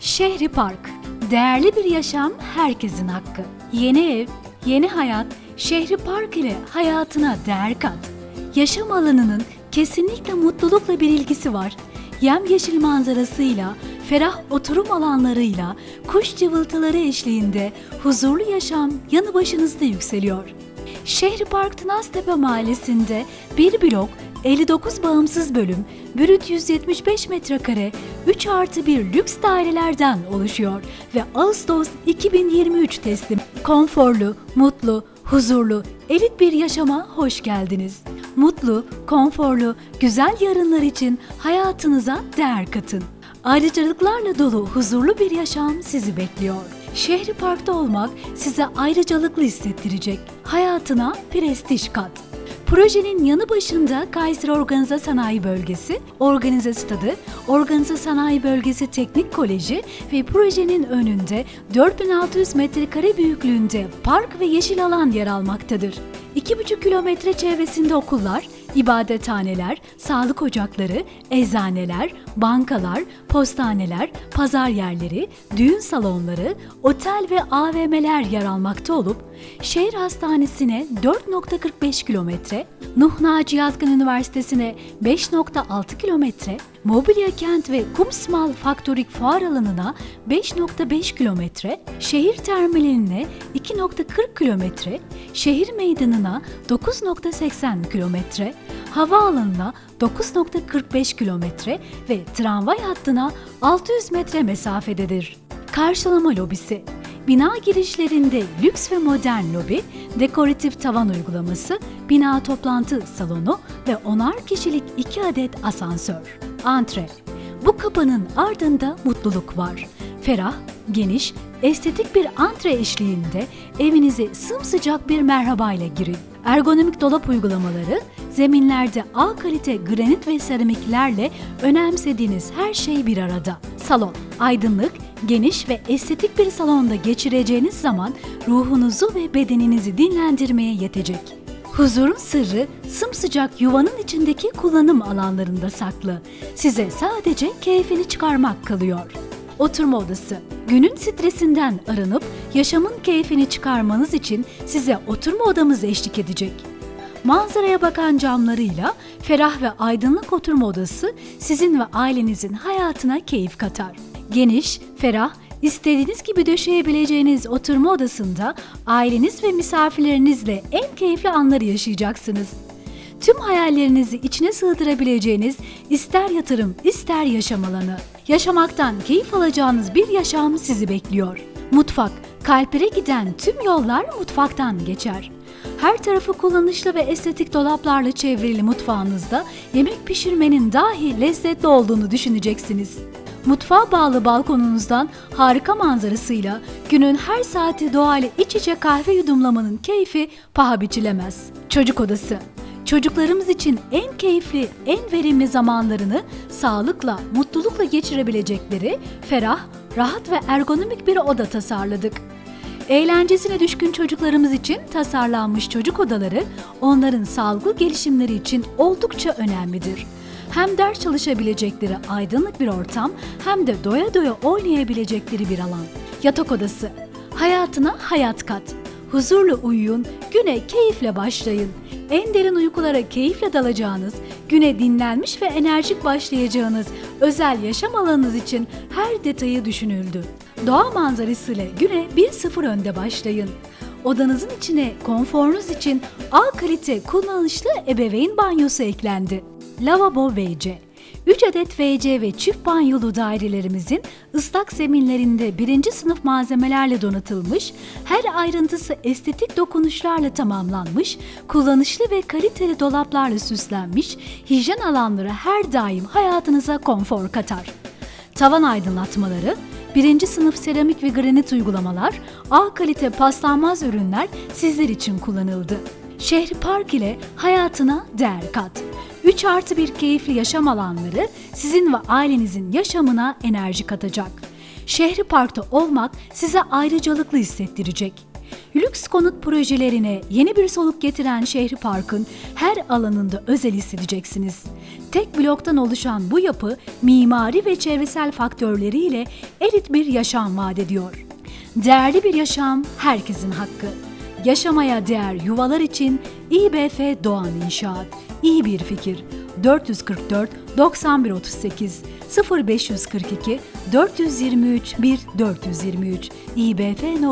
Şehri Park. Değerli bir yaşam herkesin hakkı. Yeni ev, yeni hayat, Şehri Park ile hayatına değer kat. Yaşam alanının kesinlikle mutlulukla bir ilgisi var. Yemyeşil manzarasıyla, ferah oturum alanlarıyla, kuş cıvıltıları eşliğinde huzurlu yaşam yanı başınızda yükseliyor. Şehri Park Tınaztepe Mahallesi'nde bir blok 59 bağımsız bölüm, brüt 175 metrekare, 3 artı 1 lüks dairelerden oluşuyor ve Ağustos 2023 teslim. Konforlu, mutlu, huzurlu, elit bir yaşama hoş geldiniz. Mutlu, konforlu, güzel yarınlar için hayatınıza değer katın. Ayrıcalıklarla dolu huzurlu bir yaşam sizi bekliyor. Şehri Park'ta olmak size ayrıcalıklı hissettirecek. Hayatına prestij kat. Projenin yanı başında Kayseri Organize Sanayi Bölgesi, Organize Stadı, Organize Sanayi Bölgesi Teknik Koleji ve projenin önünde 4600 metrekare büyüklüğünde park ve yeşil alan yer almaktadır. 2,5 kilometre çevresinde okullar, ibadethaneler, sağlık ocakları, eczaneler, bankalar, postaneler, pazar yerleri, düğün salonları, otel ve AVM'ler yer almakta olup şehir hastanesine 4.45 kilometre, Nuh Naci Yazgın Üniversitesi'ne 5.6 kilometre, Mobilya Kent ve Kumsmal Faktorik Fuar Alanı'na 5.5 kilometre, şehir terminaline 2.40 kilometre, şehir meydanına 9.80 kilometre, havaalanına 9.45 kilometre ve tramvay hattına 600 metre mesafededir. Karşılama lobisi Bina girişlerinde lüks ve modern lobi, dekoratif tavan uygulaması, bina toplantı salonu ve onar kişilik 2 adet asansör. Antre Bu kapının ardında mutluluk var. Ferah, geniş, estetik bir antre eşliğinde evinize sımsıcak bir merhabayla girin. Ergonomik dolap uygulamaları, zeminlerde A kalite granit ve seramiklerle önemsediğiniz her şey bir arada. Salon, aydınlık, geniş ve estetik bir salonda geçireceğiniz zaman ruhunuzu ve bedeninizi dinlendirmeye yetecek. Huzurun sırrı sımsıcak yuvanın içindeki kullanım alanlarında saklı. Size sadece keyfini çıkarmak kalıyor. Oturma odası. Günün stresinden arınıp yaşamın keyfini çıkarmanız için size oturma odamız eşlik edecek. Manzaraya bakan camlarıyla ferah ve aydınlık oturma odası sizin ve ailenizin hayatına keyif katar. Geniş, ferah, istediğiniz gibi döşeyebileceğiniz oturma odasında aileniz ve misafirlerinizle en keyifli anları yaşayacaksınız. Tüm hayallerinizi içine sığdırabileceğiniz ister yatırım ister yaşam alanı. Yaşamaktan keyif alacağınız bir yaşam sizi bekliyor. Mutfak, kalplere giden tüm yollar mutfaktan geçer. Her tarafı kullanışlı ve estetik dolaplarla çevrili mutfağınızda yemek pişirmenin dahi lezzetli olduğunu düşüneceksiniz. Mutfağa bağlı balkonunuzdan harika manzarasıyla günün her saati doğayla iç içe kahve yudumlamanın keyfi paha biçilemez. Çocuk odası Çocuklarımız için en keyifli, en verimli zamanlarını sağlıkla, mutlulukla geçirebilecekleri ferah, rahat ve ergonomik bir oda tasarladık. Eğlencesine düşkün çocuklarımız için tasarlanmış çocuk odaları onların sağlıklı gelişimleri için oldukça önemlidir. Hem ders çalışabilecekleri aydınlık bir ortam hem de doya doya oynayabilecekleri bir alan. Yatak odası. Hayatına hayat kat. Huzurlu uyuyun, güne keyifle başlayın. En derin uykulara keyifle dalacağınız, güne dinlenmiş ve enerjik başlayacağınız özel yaşam alanınız için her detayı düşünüldü. Doğa manzarasıyla güne 1-0 önde başlayın. Odanızın içine konforunuz için A kalite kullanışlı ebeveyn banyosu eklendi. Lavabo WC 3 adet WC ve çift banyolu dairelerimizin ıslak zeminlerinde birinci sınıf malzemelerle donatılmış, her ayrıntısı estetik dokunuşlarla tamamlanmış, kullanışlı ve kaliteli dolaplarla süslenmiş, hijyen alanları her daim hayatınıza konfor katar. Tavan aydınlatmaları, birinci sınıf seramik ve granit uygulamalar, A kalite paslanmaz ürünler sizler için kullanıldı. Şehri Park ile hayatına değer kat. 3 artı bir keyifli yaşam alanları sizin ve ailenizin yaşamına enerji katacak. Şehri Park'ta olmak size ayrıcalıklı hissettirecek. Lüks konut projelerine yeni bir soluk getiren Şehri Park'ın her alanında özel hissedeceksiniz. Tek bloktan oluşan bu yapı mimari ve çevresel faktörleriyle elit bir yaşam vaat ediyor. Değerli bir yaşam herkesin hakkı. Yaşamaya değer yuvalar için İBF Doğan İnşaat. İyi bir fikir. 444 9138 0542 423 1 423 ibf.com.tr